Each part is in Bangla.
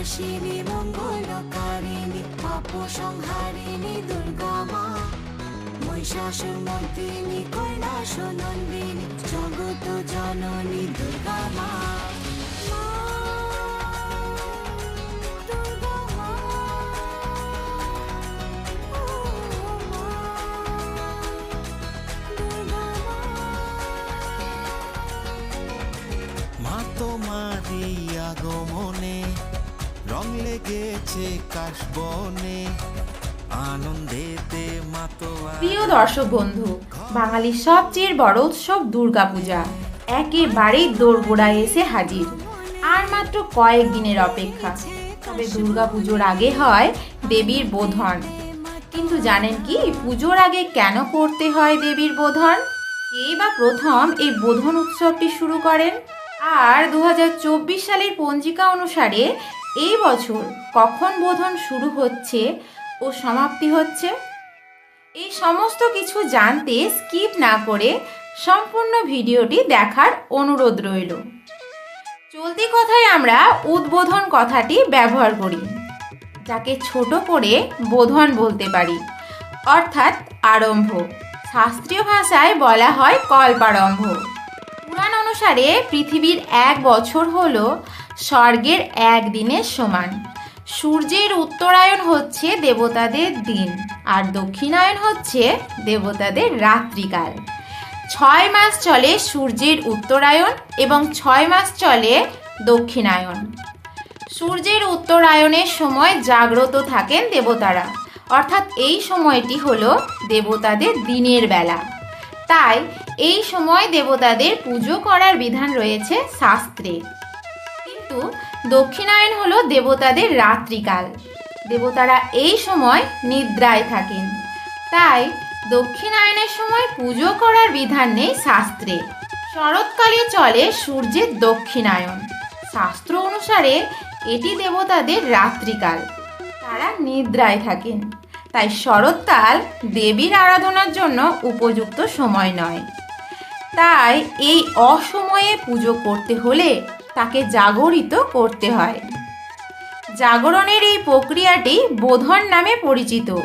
বিনাশিনী মঙ্গলকারিণী পাপ সংহারিণী দুর্গা মা মহিষাসুর মর্দিনী কৈলাস নন্দিনী জগত জননী দুর্গা মা। মা তোমারই আগমনে রং লেগেছে কাশবনে, আনন্দেতে মা তো আ- প্রিয় দর্শক বন্ধু, বাঙালির সবচেয়ে বড় উৎসব দুর্গাপূজা। একেবারেই দোরগোড়ায় এসে হাজির, আর মাত্র কয়েক দিনের অপেক্ষা। তবে দুর্গাপুজোর আগে হয় দেবীর বোধন। কিন্তু জানেন কি, পুজোর আগে কেন করতে হয় দেবীর বোধন? কে বা প্রথম এই বোধন উৎসবটি শুরু করেন? আর দু হাজার চব্বিশ সালের পঞ্জিকা অনুসারে এই বছর কখন বোধন শুরু হচ্ছে ও সমাপ্তি হচ্ছে? এই সমস্ত কিছু জানতে স্কিপ না করে সম্পূর্ণ ভিডিওটি দেখার অনুরোধ রইল। চলতি কথায় আমরা উদ্বোধন কথাটি ব্যবহার করি, যাকে ছোট করে বোধন বলতে পারি, অর্থাৎ আরম্ভ। শাস্ত্রীয় ভাষায় বলা হয় কল্পারম্ভ। পুরাণ অনুসারে পৃথিবীর এক বছর হল স্বর্গের এক দিনের সমান। সূর্যের উত্তরায়ণ হচ্ছে দেবতাদের দিন, আর দক্ষিণায়ন হচ্ছে দেবতাদের রাত্রিকাল। ছয় মাস চলে সূর্যের উত্তরায়ণ এবং ছয় মাস চলে দক্ষিণায়ন সূর্যের উত্তরায়ণের সময় জাগ্রত থাকেন দেবতারা। অর্থাৎ এই সময়টি হলো দেবতাদের দিনের বেলা। তাই এই সময় দেবতাদের পুজো করার বিধান রয়েছে শাস্ত্রে। কিন্তু দক্ষিণায়ন হলো দেবতাদের রাত্রিকাল। দেবতারা এই সময় নিদ্রায় থাকেন। তাই দক্ষিণায়নের সময় পুজো করার বিধান নেই শাস্ত্রে। শরৎকালে চলে সূর্যের দক্ষিণায়ন। শাস্ত্র অনুসারে এটি দেবতাদের রাত্রিকাল। তারা নিদ্রায় থাকেন। তাই শরৎকাল দেবীর আরাধনার জন্য উপযুক্ত সময় নয়। তাই এই অসময়ে পুজো করতে হলে তাকে জাগরিত করতে হয়। জাগরণের এই প্রক্রিয়াটি বোধন নামে পরিচিত।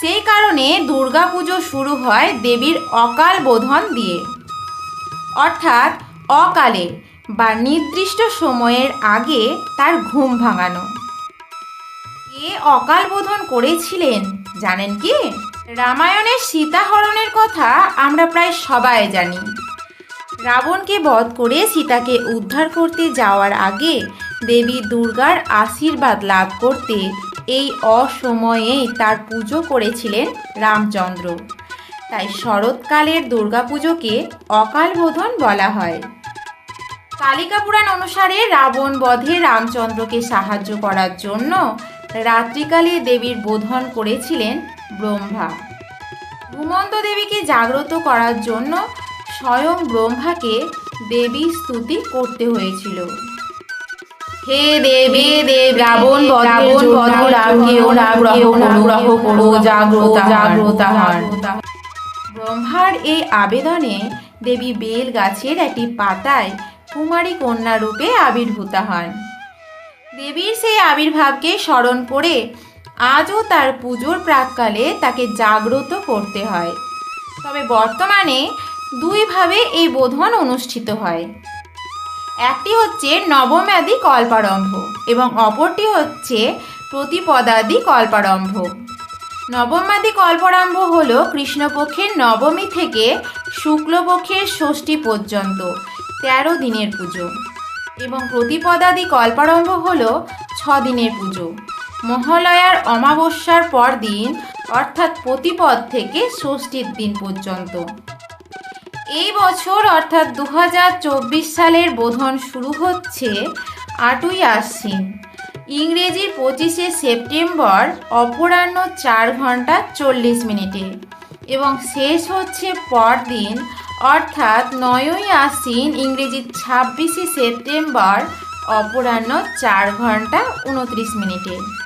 সেই কারণে দুর্গাপুজো শুরু হয় দেবীর অকাল বোধন দিয়ে। অর্থাৎ অকালে বা নির্দিষ্ট সময়ের আগে তার ঘুম ভাঙানো। কে অকাল বোধন করেছিলেন জানেন কি? রামায়ণের সীতাহরণের কথা আমরা প্রায় সবাই জানি। রাবণকে বধ করে সীতাকে উদ্ধার করতে যাওয়ার আগে দেবী দুর্গার আশীর্বাদ লাভ করতে এই অসময়েই তার পুজো করেছিলেন রামচন্দ্র। তাই শরৎকালের দুর্গাপুজোকে অকাল বোধন বলা হয়। কালিকা পুরাণ অনুসারে রাবণ বধে রামচন্দ্রকে সাহায্য করার জন্য রাত্রিকালে দেবীর বোধন করেছিলেন ব্রহ্মা। ঘুমন্ত দেবীকে জাগ্রত করার জন্য স্বয়ং ব্রহ্মাকে দেবী স্তুতি করতে হয়েছিল। হে দেবী দেব রাবণ রাবণ ব্রহ্মার এই আবেদনে দেবী বেল গাছের একটি পাতায় কুমারী কন্যা রূপে আবির্ভূত হন। দেবীর সেই আবির্ভাবকে স্মরণ করে আজও তার পুজোর প্রাককালে তাকে জাগ্রত করতে হয়। তবে বর্তমানে দুইভাবে এই বোধন অনুষ্ঠিত হয়। একটি হচ্ছে নবম্যাদি কল্পারম্ভ এবং অপরটি হচ্ছে প্রতিপদাদি কল্পারম্ভ। নবমাদি কল্পারম্ভ হল কৃষ্ণপক্ষের নবমী থেকে শুক্লপক্ষের ষষ্ঠী পর্যন্ত, তেরো দিনের পুজো। এবং প্রতিপদাদি কল্পারম্ভ হল ছ দিনের পুজো। মহালয়ার অমাবস্যার পর দিন, অর্থাৎ প্রতিপদ থেকে ষষ্ঠীর দিন পর্যন্ত। এই বছর অর্থাৎ দু হাজার চব্বিশ সালের বোধন শুরু হচ্ছে আটই আশ্বিন। ইংরেজির পঁচিশে সেপ্টেম্বর, অপরাহ্ন চার ঘণ্টা চল্লিশ মিনিটে। এবং শেষ হচ্ছে পরদিন, অর্থাৎ নয়ই আশ্বিন ইংরেজির ছাব্বিশে সেপ্টেম্বর, অপরাহ্ন চার ঘণ্টা উনত্রিশ মিনিটে।